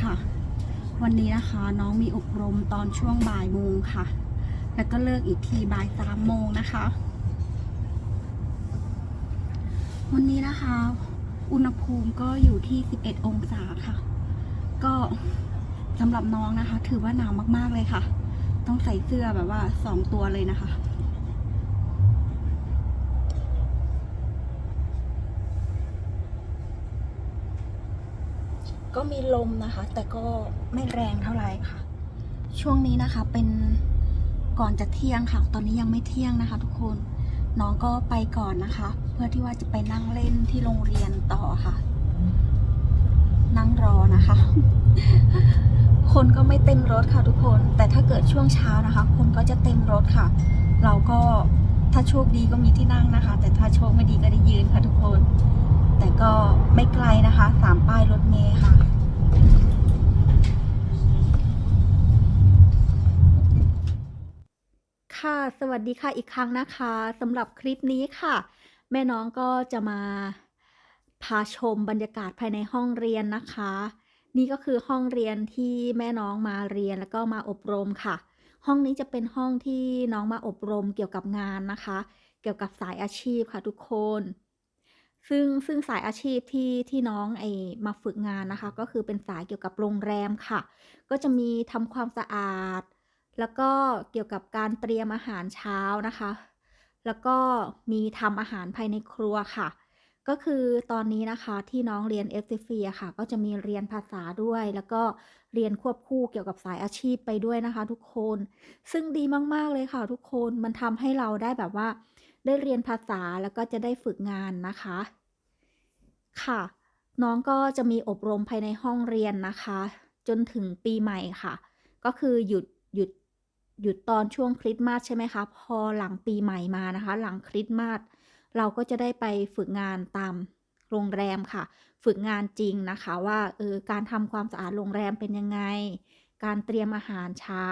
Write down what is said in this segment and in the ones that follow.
ค่ะ วันนี้นะคะน้องมีอบรมตอนช่วงบ่ายโมงค่ะ แล้วก็เลิกอีกทีบ่ายสามโมงนะคะ วันนี้นะคะ อุณหภูมิก็อยู่ที่ 11 องศาค่ะ ก็สำหรับน้องนะคะ ถือว่าหนาวมากๆเลยค่ะ ต้องใส่เสื้อแบบว่าสองตัวเลยนะคะ ก็มีลมนะคะ แต่ก็ไม่แรงเท่าไหร่ค่ะ ช่วงนี้นะคะเป็นก่อนจะเที่ยงค่ะ ตอนนี้ยังไม่เที่ยงนะคะ ทุกคนน้องก็ไปก่อนนะคะ เพื่อที่ว่าจะไปนั่งเล่นที่โรงเรียนต่อค่ะ นั่งรอนะคะ คนก็ไม่เต็มรถค่ะทุกคน แต่ถ้าเกิดช่วงเช้านะคะ คนก็จะเต็มรถค่ะ เราก็ถ้าโชคดีก็มีที่นั่งนะคะ แต่ถ้าโชคไม่ดีก็ได้ยืนค่ะทุกคน แต่ก็ไม่ไกลนะคะสามป้ายรถเมล์ค่ะ ค่ะสวัสดีค่ะอีกครั้งนะคะสำหรับคลิปนี้ค่ะ แม่น้องก็จะมาพาชมบรรยากาศภายในห้องเรียนนะคะ นี่ก็คือห้องเรียนที่แม่น้องมาเรียนแล้วก็มาอบรมค่ะ ห้องนี้จะเป็นห้องที่น้องมาอบรมเกี่ยวกับงานนะคะ เกี่ยวกับสายอาชีพค่ะทุกคน ซึ่ง ซึ่งสายอาชีพที่ ที่น้องไอมาฝึกงานนะคะ ก็คือเป็นสายเกี่ยวกับโรงแรมค่ะ ก็จะมีทำความสะอาด แล้วก็เกี่ยวกับการเตรียมอาหารเช้านะคะ แล้วก็มีทำอาหารภายในครัวค่ะ ก็คือตอนนี้นะคะที่น้องเรียน f อ f ค่ะ ก็จะมีเรียนภาษาด้วย แล้วก็เรียนควบคู่เกี่ยวกับสายอาชีพไปด้วยนะคะ ทุกคน ซึ่งดีมากๆเลยค่ะ ทุกคน มันทำให้เราได้แบบว่า ได้เรียนภาษาแล้วก็จะได้ฝึกงานนะคะ ค่ะ น้องก็จะมีอบรมภายในห้องเรียนนะคะ จนถึงปีใหม่ค่ะ ก็คือหยุดหยุดหยุดตอนช่วงคริสต์มาสใช่ไหมคะ พอหลังปีใหม่มานะคะ หลังคริสต์มาสเราก็จะได้ไปฝึกงานตามโรงแรมค่ะ ฝึกงานจริงนะคะว่าเออการทำความสะอาดโรงแรมเป็นยังไง การเตรียมอาหารเช้า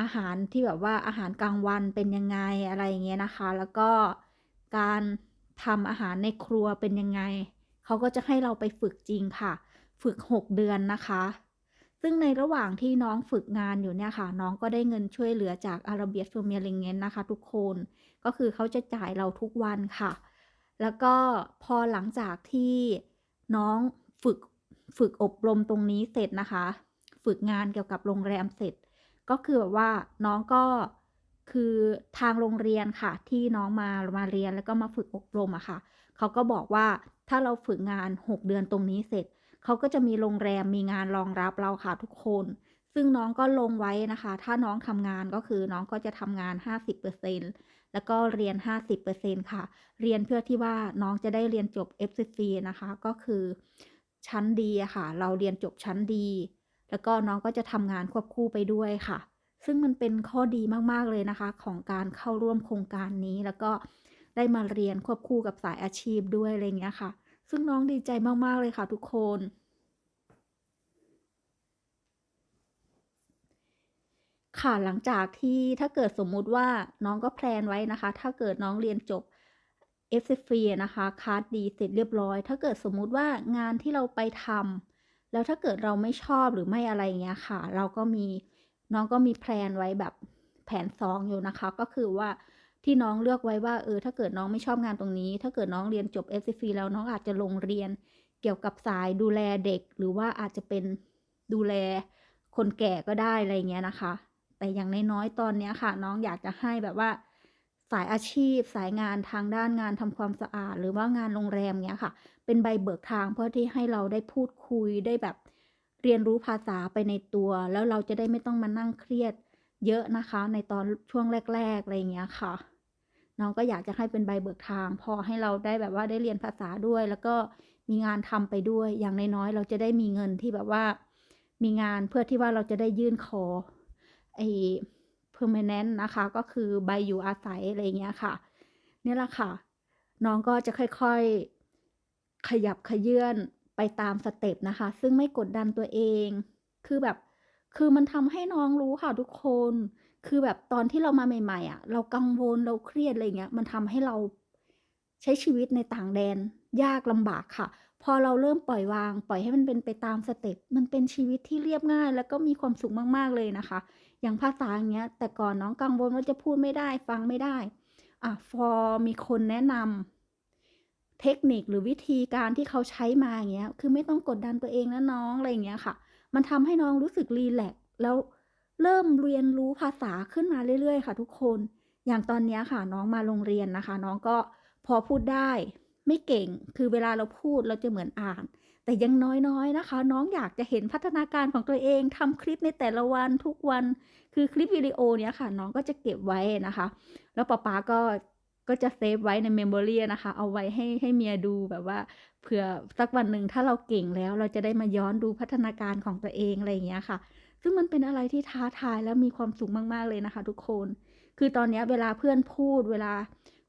อาหารที่แบบว่าอาหารกลางวันเป็นยังไงอะไรอย่างเงี้ยนะคะ แล้วก็การทำอาหารในครัวเป็นยังไง เขาก็จะให้เราไปฝึกจริงค่ะ ฝึก 6 เดือนนะคะ ซึ่งในระหว่างที่น้องฝึกงานอยู่เนี่ยค่ะ น้องก็ได้เงินช่วยเหลือจากอาราเบียเฟอร์เมียลิงเงนนะคะ ทุกคน ก็คือเขาจะจ่ายเราทุกวันค่ะ แล้วก็พอหลังจากที่น้องฝึกฝึกอบรมตรงนี้เสร็จนะคะ ฝึกงานเกี่ยวกับโรงแรมเสร็จ ก็คือแบบว่าน้องก็คือทางโรงเรียนค่ะ ที่น้องมามาเรียนแล้วก็มาฝึกอบรมอะค่ะเขาก็บอกว่าถ้าเราฝึกงาน 6 เดือนตรงนี้เสร็จเขาก็จะมีโรงแรมมีงานรองรับเราค่ะทุกคน ซึ่งน้องก็ลงไว้นะคะ ถ้าน้องทำงานก็คือน้องก็จะทำงาน 50%แล้วก็เรียน 50%ค่ะ เรียนเพื่อที่ว่าน้องจะได้เรียนจบ FCC นะคะ ก็คือชั้นดีอะค่ะ เราเรียนจบชั้นดี แล้วก็น้องก็จะทำงานควบคู่ไปด้วยค่ะ ซึ่งมันเป็นข้อดีมากๆเลยนะคะ ของการเข้าร่วมโครงการนี้แล้วก็ได้มาเรียนควบคู่กับสายอาชีพด้วยอะไรเงี้ยค่ะ ซึ่งน้องดีใจมากๆเลยค่ะทุกคนค่ะหลังจากที่ถ้าเกิดสมมุติว่าน้องก็แพลนไว้นะคะ ถ้าเกิดน้องเรียนจบ f c f นะคะคาดดีเสร็จเรียบร้อย ถ้าเกิดสมมุติว่างานที่เราไปทำ แล้วถ้าเกิดเราไม่ชอบหรือไม่อะไรเงี้ยค่ะ เราก็มีน้องก็มีแพลนไว้แบบแผนสองอยู่นะคะ ก็คือว่าที่น้องเลือกไว้ว่าเออถ้าเกิดน้องไม่ชอบงานตรงนี้ ถ้าเกิดน้องเรียนจบ f c f แล้วน้องอาจจะลงเรียนเกี่ยวกับสายดูแลเด็ก หรือว่าอาจจะเป็นดูแลคนแก่ก็ได้อะไรเงี้ยนะคะ แต่อย่างน้อยๆตอนเนี้ยค่ะ น้องอยากจะให้แบบว่า สายอาชีพ สายงานทางด้านงานทำความสะอาด หรือว่างานโรงแรมเนี้ยค่ะ เป็นใบเบิกทางเพื่อที่ให้เราได้พูดคุยได้แบบเรียนรู้ภาษาไปในตัว แล้วเราจะได้ไม่ต้องมานั่งเครียดเยอะนะคะ ในตอนช่วงแรก ๆ อะไรเงี้ยค่ะ น้องก็อยากจะให้เป็นใบเบิกทาง พอให้เราได้แบบว่าได้เรียนภาษาด้วย แล้วก็มีงานทำไปด้วย อย่างน้อยๆเราจะได้มีเงินที่แบบว่า มีงานเพื่อที่ว่าเราจะได้ยื่นขอไอ permanent นะคะ ก็คือใบอยู่อาศัยอะไรเงี้ยค่ะนี่แหละค่ะ น้องก็จะค่อยๆขยับขยื่นไปตามสเต็ปนะคะ ซึ่งไม่กดดันตัวเอง คือแบบ คือมันทำให้น้องรู้ค่ะทุกคน คือแบบตอนที่เรามาใหม่ๆอะ เรากังวลเราเครียดอะไรเงี้ย มันทำให้เราใช้ชีวิตในต่างแดน ยากลำบากค่ะ พอเราเริ่มปล่อยวาง ปล่อยให้มันเป็นไปตามสเต็ป มันเป็นชีวิตที่เรียบง่าย แล้วก็มีความสุขมากๆเลยนะคะ อย่างภาษาอย่างเงี้ย แต่ก่อนน้องกังวลว่าจะพูดไม่ได้ฟังไม่ได้ อะพอมีคนแนะนำเทคนิคหรือวิธีการที่เขาใช้มาอย่างเงี้ย คือไม่ต้องกดดันตัวเองนะน้องอะไรอย่างเงี้ยค่ะ มันทำให้น้องรู้สึกรีแลกซ์แล้วเริ่มเรียนรู้ภาษาขึ้นมาเรื่อยๆ ค่ะ ทุกคน อย่างตอนนี้ค่ะ น้องมาโรงเรียนนะคะ น้องก็พอพูดได้ ไม่เก่ง คือเวลาเราพูดเราจะเหมือนอ่าน แต่ยังน้อยๆนะคะ น้องอยากจะเห็นพัฒนาการของตัวเองทำคลิปในแต่ละวันทุกวัน คือคลิปวิดีโอเนี้ยค่ะ น้องก็จะเก็บไว้นะคะ แล้วป๊าป๊าก็ก็จะเซฟไว้ใน memory อะนะคะ เอาไว้ให้ให้เมียดูแบบว่า เผื่อสักวันหนึ่งถ้าเราเก่งแล้ว เราจะได้มาย้อนดูพัฒนาการของตัวเองอะไรอย่างเงี้ยค่ะ ซึ่งมันเป็นอะไรที่ท้าทายและมีความสุขมากๆเลยนะคะ ทุกคน คือตอนนี้เวลาเพื่อนพูด เวลา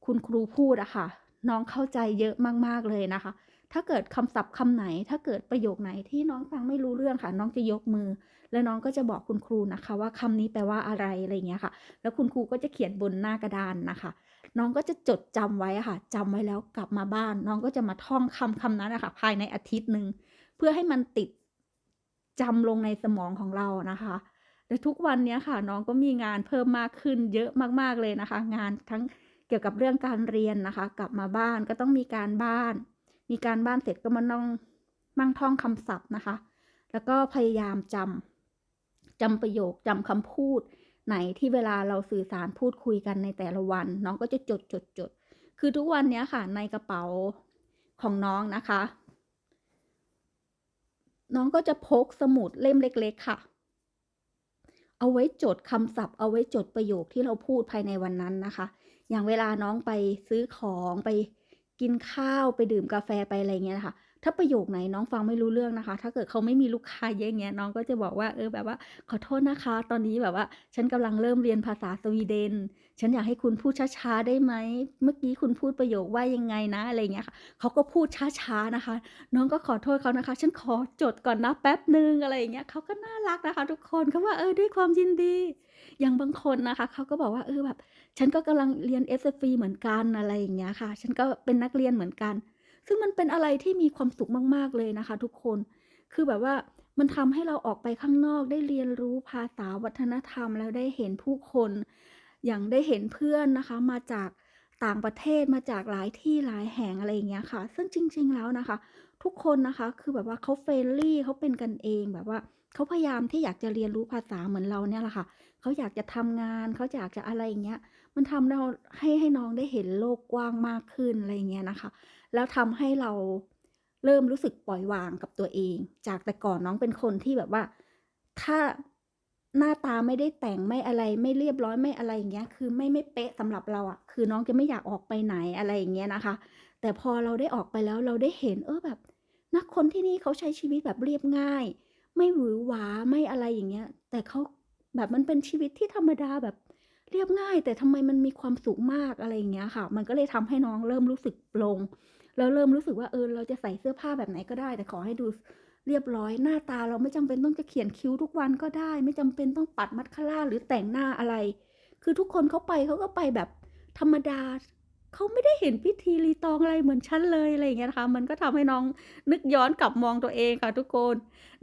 คุณครูพูดอะค่ะ น้องเข้าใจเยอะมากๆเลยนะคะ ถ้าเกิดคำศัพท์คำไหน ถ้าเกิดประโยคไหนที่น้องฟังไม่รู้เรื่องค่ะ น้องจะยกมือ แล้วน้องก็จะบอกคุณครูนะคะ ว่าคำนี้แปลว่าอะไรอะไรอย่างเงี้ยค่ะ แล้วคุณครูก็จะเขียนบนหน้ากระดานนะคะ น้องก็จะจดจำไว้ค่ะจำไว้แล้วกลับมาบ้าน น้องก็จะมาท่องคำคำนั้นอะคะภายในอาทิตย์หนึ่งเพื่อให้มันติดจำลงในสมองของเรานะคะและทุกวันนี้ค่ะ น้องก็มีงานเพิ่มมากขึ้นเยอะมากๆเลยนะคะ งานทั้งเกี่ยวกับเรื่องการเรียนนะคะ กลับมาบ้านก็ต้องมีการบ้าน มีการบ้านเสร็จก็มาน่องนั่งท่องคำศัพท์นะคะ แล้วก็พยายามจำจำประโยคจำคำพูด ไหนที่เวลาเราสื่อสารพูดคุยกันในแต่ละวัน น้องก็จะจดๆๆคือทุกวันนี้ค่ะในกระเป๋าของน้องนะคะ น้องก็จะพกสมุดเล่มเล็ก ๆ ค่ะ เอาไว้จดคำศัพท์ เอาไว้จดประโยคที่เราพูดภายในวันนั้นนะคะ อย่างเวลาน้องไปซื้อของไป กินข้าวไปดื่มกาแฟไปอะไรเงี้ยนะค่ะ ถ้าประโยคไหนน้องฟังไม่รู้เรื่องนะคะ ถ้าเกิดเขาไม่มีลูกค้าเยอะอย่างเงี้ยน้องก็จะบอกว่าเออแบบว่า"ขอโทษนะคะ ตอนนี้แบบว่า ฉันกำลังเริ่มเรียนภาษาสวีเดน ฉันอยากให้คุณพูดช้าๆได้ไหม?เมื่อกี้คุณพูดประโยคว่ายังไงนะ?"อะไรเงี้ยค่ะเขาก็พูดช้าๆนะคะ น้องก็ขอโทษเขานะคะ"ฉันขอจดก่อนนะแป๊บหนึ่ง"อะไรเงี้ยเขาก็น่ารักนะคะ ทุกคนเขาว่า"เออด้วยความยินดี"อย่างบางคนนะคะเขาก็บอกว่า"เออแบบ ฉันก็กำลังเรียน SFP เหมือนกัน"อะไรอย่างเงี้ยค่ะ"ฉันก็เป็นนักเรียนเหมือนกัน" ซึ่งมันเป็นอะไรที่มีความสุขมากๆเลยนะคะ ทุกคน คือแบบว่ามันทำให้เราออกไปข้างนอกได้เรียนรู้ภาษาวัฒนธรรม แล้วได้เห็นผู้คน อย่างได้เห็นเพื่อนนะคะ มาจากต่างประเทศมาจากหลายที่หลายแห่งอะไรอย่างเงี้ยค่ะ ซึ่งจริง ๆ แล้วนะคะ ทุกคนนะคะคือแบบว่าเขา friendly เขาเป็นกันเองแบบว่าเขาพยายามที่อยากจะเรียนรู้ภาษาเหมือนเราเนี่ยแหละค่ะเขาอยากจะทำงานเขาอยากจะอะไรอย่างเงี้ย มันทำเราให้ให้น้องได้เห็นโลกกว้างมากขึ้นอะไรอย่างเงี้ยนะคะ แล้วทำให้เราเริ่มรู้สึกปล่อยวางกับตัวเอง จากแต่ก่อนน้องเป็นคนที่แบบว่า ถ้าหน้าตาไม่ได้แต่งไม่อะไรไม่เรียบร้อยไม่อะไรอย่างเงี้ย คือไม่ไม่เป๊ะสำหรับเราอะคือน้องจะไม่อยากออกไปไหนอะไรอย่างเงี้ยนะคะ แต่พอเราได้ออกไปแล้วเราได้เห็นเออแบบนะคนที่นี่เขาใช้ชีวิตแบบเรียบง่าย ไม่หวือหวาไม่อะไรอย่างเงี้ย แต่เขาแบบมันเป็นชีวิตที่ธรรมดาแบบเรียบง่าย แต่ทำไมมันมีความสุขมากอะไรอย่างเงี้ยค่ะ มันก็เลยทำให้น้องเริ่มรู้สึกปลง แล้วเริ่มรู้สึกว่าเออเราจะใส่เสื้อผ้าแบบไหนก็ได้ แต่ขอให้ดูเรียบร้อยหน้าตาเราไม่จำเป็นต้องจะเขียนคิ้วทุกวันก็ได้ ไม่จำเป็นต้องปัดมัดคาราหรือแต่งหน้าอะไร คือทุกคนเขาไปเขาก็ไปแบบธรรมดา เขาไม่ได้เห็นพิธีรีตองอะไรเหมือนฉันเลยอะไรอย่างเงี้ยนะคะ มันก็ทำให้น้องนึกย้อนกลับมองตัวเองค่ะทุกคน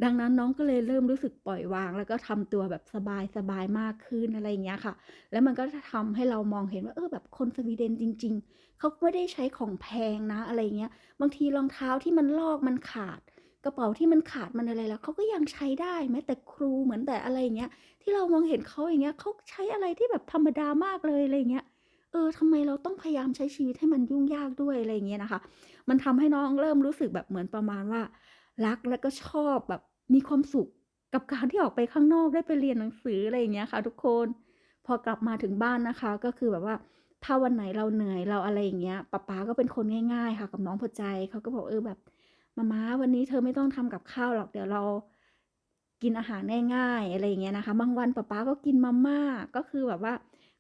ดังนั้นน้องก็เลยเริ่มรู้สึกปล่อยวาง แล้วก็ทำตัวแบบสบายๆมากขึ้นอะไรอย่างเงี้ยค่ะ แล้วมันก็จะทำให้เรามองเห็นว่าเออแบบคนสวีเดนจริง ๆเขาไม่ได้ใช้ของแพงนะอะไรเงี้ย บางทีรองเท้าที่มันลอกมันขาดกระเป๋าที่มันขาดมันอะไรแล้วเขาก็ยังใช้ได้แม้แต่ครูเหมือนแต่อะไรอย่างเงี้ย ที่เรามองเห็นเขาอย่างเงี้ยเขาใช้อะไรที่แบบธรรมดามากเลยอะไรอย่างเงี้ย เออทำไมเราต้องพยายามใช้ชีวิตให้มันยุ่งยากด้วยอะไรอย่างเงี้ยนะคะ มันทำให้น้องเริ่มรู้สึกแบบเหมือนประมาณว่า รักแล้วก็ชอบแบบมีความสุขกับการที่ออกไปข้างนอกได้ไปเรียนหนังสืออะไรอย่างเงี้ยค่ะ ทุกคน พอกลับมาถึงบ้านนะคะ ก็คือแบบว่าถ้าวันไหนเราเหนื่อยเราอะไรอย่างเงี้ยป๊าป๊าก็เป็นคนง่าย ๆ ค่ะ กับน้องพอใจเขาก็บอกเออแบบ"มาม้าวันนี้เธอไม่ต้องทำกับข้าวหรอกเดี๋ยวเรากินอาหารง่ายๆ"อะไรอย่างเงี้ยนะคะ บางวันป๊าป๊าก็กินมาม่าก็คือแบบว่า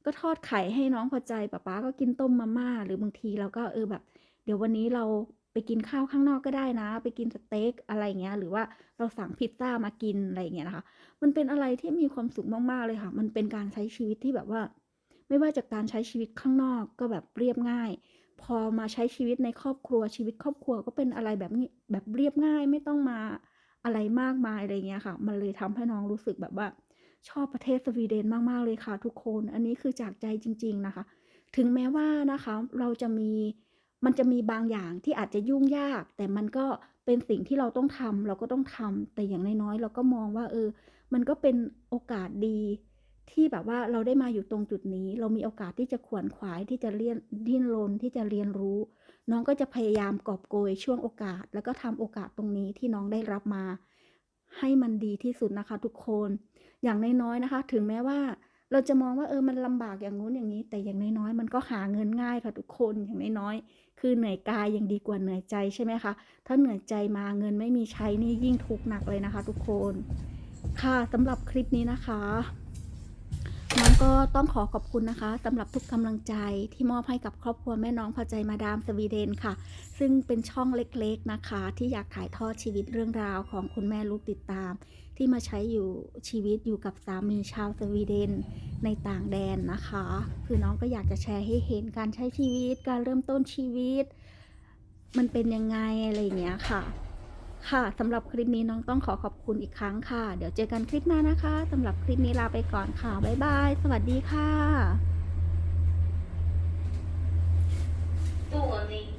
ก็ทอดไข่ให้น้องพอใจป๊าป๊าก็กินต้มมาม่า หรือบางทีเราก็เออแบบ"เดี๋ยววันนี้เราไปกินข้าวข้างนอกก็ได้นะ ไปกินสเต็ก"อะไรเงี้ย หรือว่าเราสั่งพิซซ่ามากินอะไรเงี้ยนะคะ มันเป็นอะไรที่มีความสุขมากๆเลยค่ะ มันเป็นการใช้ชีวิตที่แบบว่า ไม่ว่าจากการใช้ชีวิตข้างนอกก็แบบเรียบง่าย พอมาใช้ชีวิตในครอบครัวชีวิตครอบครัวก็เป็นอะไรแบบนี้แบบเรียบง่ายไม่ต้องมาอะไรมากมายอะไรเงี้ยค่ะ มันเลยทำให้น้องรู้สึกแบบว่า ชอบประเทศสวีเดนมาก ๆ เลยค่ะทุกคน อันนี้คือจากใจจริง ๆ นะคะ ถึงแม้ว่านะคะเราจะมีมันจะมีบางอย่างที่อาจจะยุ่งยาก แต่มันก็เป็นสิ่งที่เราต้องทำเราก็ต้องทำแต่อย่างน้อยๆเราก็มองว่า เออ มันก็เป็นโอกาสดี ที่แบบว่าเราได้มาอยู่ตรงจุดนี้ เรามีโอกาสที่จะขวนขวายที่จะเลี่ยนดิ้นรนที่จะเรียนรู้ น้องก็จะพยายามกอบโกยช่วงโอกาส แล้วก็ทำโอกาสตรงนี้ที่น้องได้รับมา ให้มันดีที่สุดนะคะทุกคน อย่างน้อยๆนะคะ ถึงแม้ว่าเราจะมองว่าเออมันลำบากอย่างงู้นอย่างนี้ แต่อย่างน้อยๆมันก็หาเงินง่ายค่ะทุกคนอย่างน้อยๆคือเหนื่อยกายยังดีกว่าเหนื่อยใจใช่ไหมคะถ้าเหนื่อยใจมาเงินไม่มีใช้นี่ยิ่งทุกข์หนักเลยนะคะ ทุกคน ค่ะสำหรับคลิปนี้นะคะ ก็ต้องขอขอบคุณนะคะสำหรับทุกกำลังใจที่มอบให้กับครอบครัวแม่น้องพอใจมาดามสวีเดนค่ะ ซึ่งเป็นช่องเล็กๆนะคะ ที่อยากถ่ายทอดชีวิตเรื่องราวของคุณแม่ลูกติดตาม ที่มาใช้อยู่ชีวิตอยู่กับสามีชาวสวีเดนในต่างแดนนะคะ คือน้องก็อยากจะแชร์ให้เห็นการใช้ชีวิต การเริ่มต้นชีวิต มันเป็นยังไงอะไรอย่างเงี้ยค่ะ ค่ะสำหรับคลิปนี้น้องต้องขอขอบคุณอีกครั้งค่ะ เดี๋ยวเจอกันคลิปหน้านะคะสำหรับคลิปนี้ลาไปก่อนค่ะ บ๊ายบาย สวัสดีค่ะ ตัวนี้